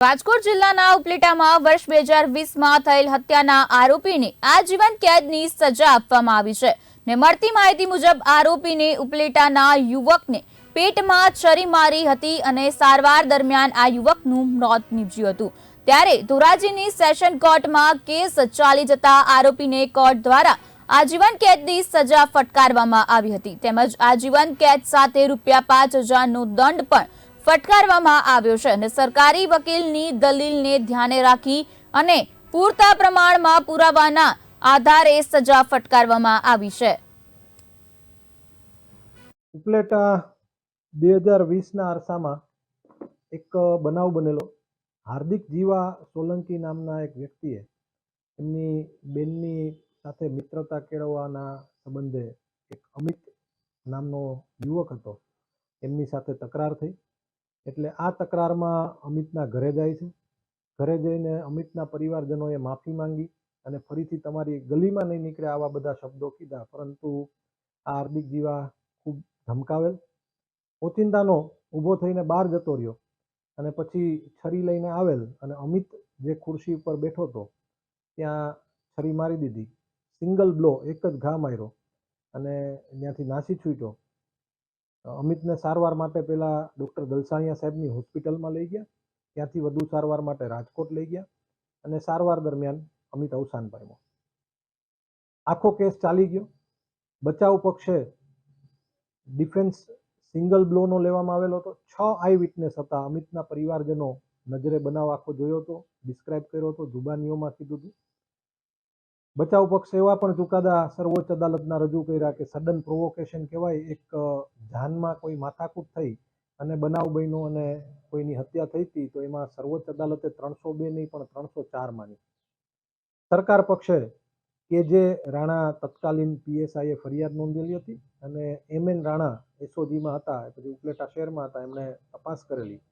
રાજકોટ જિલ્લાના ઉપલેટામાં વર્ષ બે હજાર વીસમાં થયેલ હત્યાના આરોપીને આજીવન કેદની સજા આપવામાં આવી છે ને મળતી માહિતી મુજબ આરોપીને ઉપલેટાના યુવકને પેટમાં છરી મારી હતી અને સારવાર દરમિયાન આ યુવકનું મોત નીપજ્યું હતું. ત્યારે ધોરાજીની સેશન કોર્ટમાં કેસ ચાલી જતા આરોપીને કોર્ટ દ્વારા આજીવન કેદની સજા ફટકારવામાં આવી હતી. તેમજ આજીવન કેદ સાથે રૂપિયા પાંચ હજારનો દંડ પણ ફટકારવામાં આવ્યો છે અને સરકારી વકીલની દલીલને ધ્યાને રાખી અને પૂરતા પ્રમાણમાં પુરાવાના આધારે સજા ફટકારવામાં આવી છે. ઉપલેટા બે હજાર વીસના અરસામાં એક બનાવ બનેલો. હાર્દિક જીવા સોલંકી નામના એક વ્યક્તિએ એમની બેનની સાથે મિત્રતા કેળવવાના સંબંધે એક અમિત નામનો યુવક હતો. એમની સાથે તકરાર થઈ. એટલે આ તકરારમાં અમિતના ઘરે જાય છે. ઘરે જઈને અમિતના પરિવારજનોએ માફી માંગી અને ફરીથી તમારી ગલીમાં નહીં નીકળે આવા બધા શબ્દો કીધા, પરંતુ આ હાર્દિક જીવા ખૂબ ધમકાવેલ. ઓચિંતાનો ઊભો થઈને બહાર જતો રહ્યો અને પછી છરી લઈને આવેલ અને અમિત જે ખુરશી ઉપર બેઠો હતો, ત્યાં છરી મારી દીધી. સિંગલ બ્લો એક જ ઘા માર્યો અને ત્યાંથી નાસી છૂટ્યો. અમિતને સારવાર માટે પહેલાં ડૉક્ટર દલસાણિયા સાહેબની હોસ્પિટલમાં લઈ ગયા. ત્યાંથી વધુ સારવાર માટે રાજકોટ લઈ ગયા અને સારવાર દરમિયાન અમિત અવસાન પામ્યો આખો કેસ ચાલી ગયો. બચાવ પક્ષે ડિફેન્સ સિંગલ બ્લોનો લેવામાં આવેલો હતો. છ આઈ વિટનેસ હતા. અમિતના પરિવારજનો નજરે બનાવ આખો જોયો હતો, ડિસ્ક્રાઇબ કર્યો હતો, જુબાનીઓમાં કીધું હતું. બચાવ પક્ષે એવા પણ ચુકાદા સર્વોચ્ચ અદાલતના રજૂ કર્યા કે સડન પ્રોવોકેશન કહેવાય, એક જાનમાં કોઈ માથાકૂટ થઈ અને બનાવ બન્યો અને કોઈની હત્યા થઈ હતી, તો એમાં સર્વોચ્ચ અદાલતે ત્રણસો બે નહીં, પણ ત્રણસો ચાર માની. સરકાર પક્ષે કે જે રાણા તત્કાલીન પીએસઆઈએ ફરિયાદ નોંધેલી હતી અને એમ એન રાણા એસઓજીમાં હતા પછી ઉપલેટા શહેરમાં હતા, એમણે તપાસ કરેલી.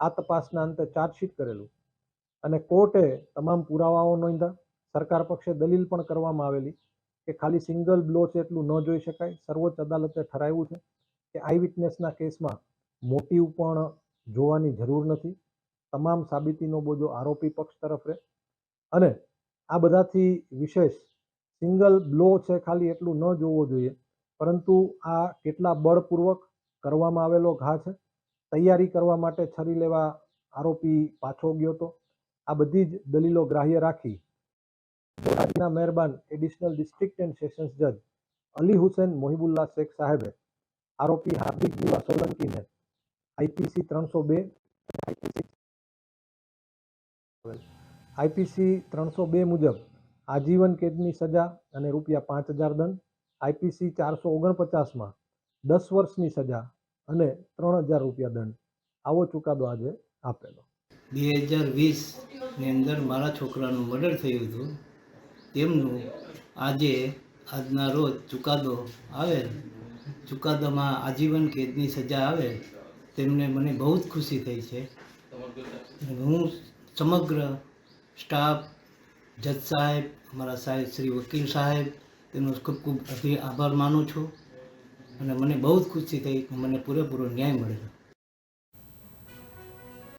આ તપાસના અંતે ચાર્જશીટ કરેલું અને કોર્ટે તમામ પુરાવાઓ નોંધ્યા. સરકાર પક્ષે દલીલ પણ કરવામાં આવેલી કે ખાલી સિંગલ બ્લો છે એટલું ન જોઈ શકાય. સર્વોચ્ચ અદાલતે ઠરાવ્યું છે કે આઈ વિટનેસના કેસમાં મોટિવ પણ જોવાની જરૂર નથી. તમામ સાબિતીનો બોજો આરોપી પક્ષ તરફ રહે. અને આ બધાથી વિશેષ સિંગલ બ્લો છે, ખાલી એટલું ન જોવો જોઈએ. પરંતુ આ કેટલા બળપૂર્વક કરવામાં આવેલો ઘા છે, તૈયારી કરવા માટે છરી લેવા આરોપી પાછો ગયો હતો આ બધી જ દલીલો ગ્રાહ્ય રાખી ધોરાજીના મહેરબાન એડિશનલ ડિસ્ટ્રિક્ટ એન્ડ સેશન્સ જજ અલી હુસેન મોહિબુલ્લા શેખ સાહેબે આરોપી હાર્દિક જીવા સોલંકીને આઈપીસી ત્રણસો બે આઈપીસી ત્રણસો બે મુજબ આજીવન કેદની સજા અને રૂપિયા પાંચ હજાર દંડ, આઈપીસી ચારસો ઓગણપચાસમાં દસ વર્ષની સજા અને ત્રણ હજાર રૂપિયા દંડ. આવો ચુકાદો આજે આપેલો. બે હજાર વીસની અંદર મારા છોકરાનું મર્ડર થયું હતું. તેમનું આજે આજના રોજ ચુકાદો આવેલ ચુકાદામાં આજીવન કેદની સજા આવે. તેમને મને બહુ જ ખુશી થઈ છે. હું સમગ્ર સ્ટાફ, જજ સાહેબ, અમારા સાહેબ શ્રી વકીલ સાહેબ, તેમનો ખૂબ ખૂબ આભાર માનું છું. અને મને બહુ જ ખુશી થઈ. કે મને પૂરેપૂરો ન્યાય મળેલો